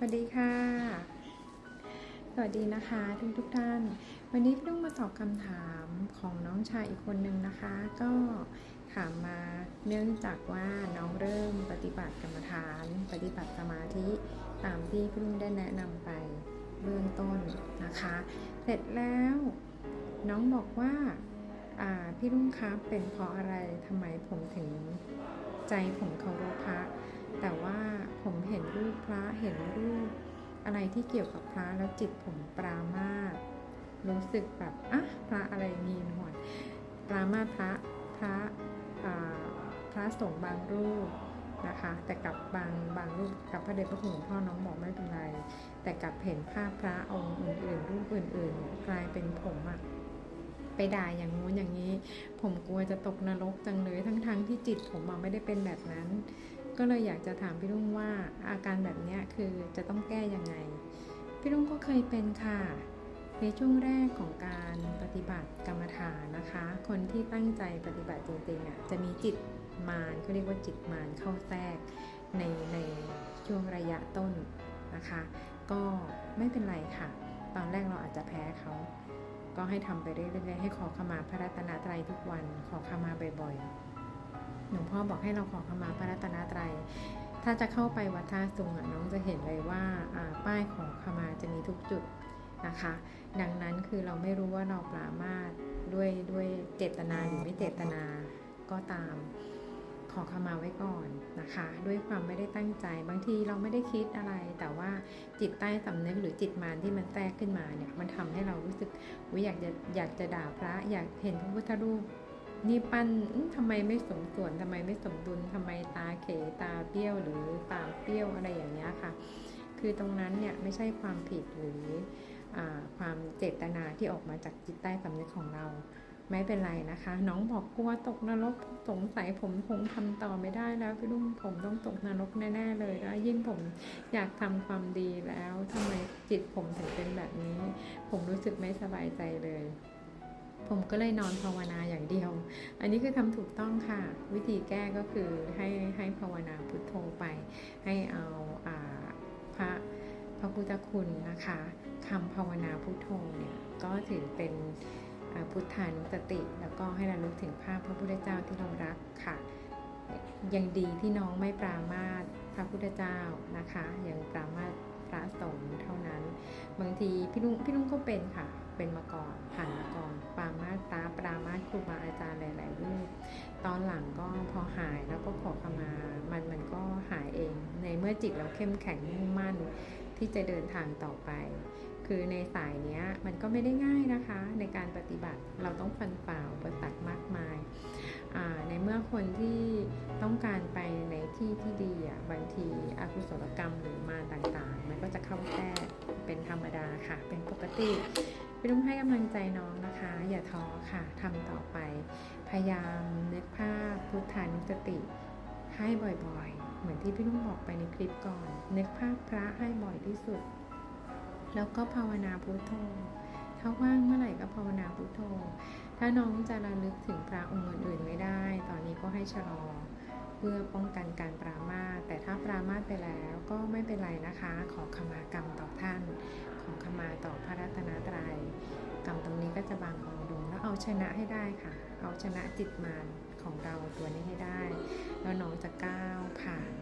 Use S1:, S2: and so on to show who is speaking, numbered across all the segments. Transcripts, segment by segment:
S1: สวัสดีค่ะ สวัสดีนะคะทุกทุกท่าน วันนี้พี่ต้องมาตอบคำถามของน้องชายอีกคนนึงนะคะ ก็ถามมาเนื่องจากว่าน้องเริ่มปฏิบัติกรรมฐาน ปฏิบัติสมาธิตามที่พี่ลุงได้แนะนำไปเบื้องต้นนะคะ เสร็จแล้วน้องบอกว่าอ่าพี่ลุงครับเป็นเพราะอะไรทำไมผมถึงใจผมเคารพพระแต่ว่า ผมเห็นรูปพระเห็นรูป อะไรที่เกี่ยวกับพระแล้วจิตผมปรามาสรู้สึกแบบอะพระอะไรมีหนวดปรามาสพระพระพระสงฆ์บางรูปนะคะ แต่กับบางบางรูปกับพระเดชพระคุณหลวงพ่อน้องบอกไม่เป็นไร แต่กับเห็นภาพพระองค์อื่นๆ รูปอื่นๆ กลายเป็นผมอะไปด่าอย่างงู้นอย่างนี้ ผมกลัวจะตกนรกจังเลยทั้งๆที่จิตผมอะไม่ได้เป็นแบบนั้น ก็เลยอยากจะถามพี่ลุงว่าอาการแบบนี้คือจะต้องแก้ยังไง พี่ลุงก็เคยเป็นค่ะ ในช่วงแรกของการปฏิบัติกรรมฐานนะคะ คนที่ตั้งใจปฏิบัติจริงๆอะจะมีจิตมารเขาเรียกว่าจิตมารเข้าแทรกในในช่วงระยะต้นนะคะ ก็ไม่เป็นไรค่ะ ตอนแรกเราอาจจะแพ้เขาก็ให้ทำไปเรื่อยๆให้ขอขมาพระรัตนตรัยทุกวันขอขมาบ่อยๆ หลวงพ่อบอกให้เราขอขมาพระรัตนตรัย ถ้าจะเข้าไปวัดท่าสุงอะน้องจะเห็นเลยว่าป้ายขอขมาจะมีทุกจุดนะคะ ดังนั้นคือเราไม่รู้ว่าเราปรามาสด้วยด้วยเจตนาหรือไม่เจตนาก็ตามขอขมาไว้ก่อนนะคะ ด้วยความไม่ได้ตั้งใจบางทีเราไม่ได้คิดอะไร แต่ว่าจิตใต้สำนึกหรือจิตมารที่มันแทรกขึ้นมาเนี่ยมันทำให้เรารู้สึกวิอยากจะอยากจะด่าพระ อยากเห็นพระพุทธรูป นี่ปั้นอื้อทำไมไม่สมส่วนทำไมไม่สมดุลทำไมตาเขตาเบี้ยวหรือปากเบี้ยวอะไรอย่างเงี้ยค่ะ คือตรงนั้นเนี่ยไม่ใช่ความผิดหรืออความเจตนาที่ออกมาจากจิตใต้สำนึกของเรา ไม่เป็นไรนะคะ น้องบอกกลัวตกนรกสงสัยผมคงทำต่อไม่ได้แล้วพี่ลุงผมต้องตกนรกแน่ๆเลยแล้วยิ่งผมอยากทำความดีแล้วทำไมจิตผมถึงเป็นแบบนี้ ผมรู้สึกไม่สบายใจเลย ผมก็เลยนอนภาวนาอย่างเดียว อันนี้คือทำถูกต้องค่ะ วิธีแก้ก็คือให้ให้ภาวนาพุทโธไป ให้เอาอาพระพระพุทธคุณนะคะคำภาวนาพุทโธเนี่ยก็ถือเป็นพุทธานุสติ แล้วก็ให้ระลึกถึงภาพพระพุทธเจ้าที่เรารักค่ะ ยังดีที่น้องไม่ปรามาสพระพุทธเจ้านะคะ ยังปรามาสพระสงฆ์เท่านั้น บางทีพี่ลุงพี่ลุงก็เป็นค่ะ เป็นมาก่อน ผ่านมาก่อนปรามาตาปรามาครูบาอาจารย์หลาย ๆ รูป ตอนหลังก็พอหายแล้วก็ขอขมา มันมันก็หายเอง ในเมื่อจิตเราเข้มแข็งมุ่งมั่นที่จะเดินทางต่อไป คือในสายนี้มันก็ไม่ได้ง่ายนะคะ ในการปฏิบัติเราต้องฟันฝ่าอุปสรรคมากมายในเมื่อคนที่ต้องการไปในที่ที่ดีอะบางทีอกุศลกรรมหรือมาต่างๆ มันก็จะเข้าแทรกเป็นธรรมดาค่ะ เป็นปกติ พี่ลุงให้กำลังใจน้องนะคะ อย่าท้อค่ะทำต่อไป พยายามนึกภาพพุทธานุสติให้บ่อยๆ เหมือนที่พี่ลุงบอกไปในคลิปก่อน นึกภาพพระให้บ่อยที่สุด แล้วก็ภาวนาพุทโธถ้าว่างเมื่อไหร่ก็ภาวนาพุทโธ ถ้าน้องจะระลึกถึงพระองค์อื่นๆไม่ได้ ตอนนี้ก็ให้ชะลอ เพื่อป้องกันการปรามาแต่ถ้าปรามาไปแล้วก็ไม่เป็นไรนะคะ ขอขมากรรมต่อท่าน ขอขมาต่อพระรัตนตรัย ก็จะบางเบาลงแล้วเอาชนะให้ได้ค่ะ เอาชนะจิตมารของเราตัวนี้ให้ได้ แล้วน้องจะก้าวผ่าน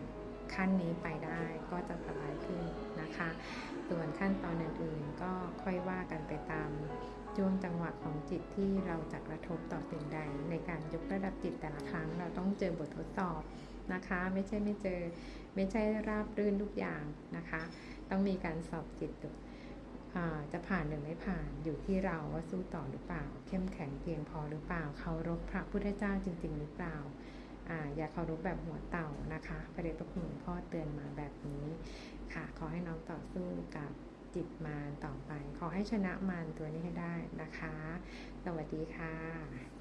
S1: ขั้นนี้ไปได้ก็จะสบายขึ้นนะคะ ส่วนขั้นตอนอื่นๆก็ค่อยว่ากันไปตามช่วงจังหวะของจิตที่เราจะกระทบต่อสิ่งใด ในการยกระดับจิตแต่ละครั้ง เราต้องเจอบททดสอบนะคะ ไม่ใช่ไม่เจอ ไม่ใช่ราบรื่นทุกอย่างนะคะ ต้องมีการสอบจิตดู จะผ่านหรือไม่ผ่านอยู่ที่เราว่าสู้ต่อหรือเปล่า เข้มแข็งเพียงพอหรือเปล่าเคารพพระพุทธเจ้าจริง ๆ หรือเปล่าอ่าอย่าเคารพแบบหัวเต่านะคะพระเดชพระคุณหลวงพ่อเตือนมาแบบนี้ค่ะ ขอให้น้องต่อสู้กับจิตมารต่อไป ขอให้ชนะมารตัวนี้ให้ได้นะคะ สวัสดีค่ะ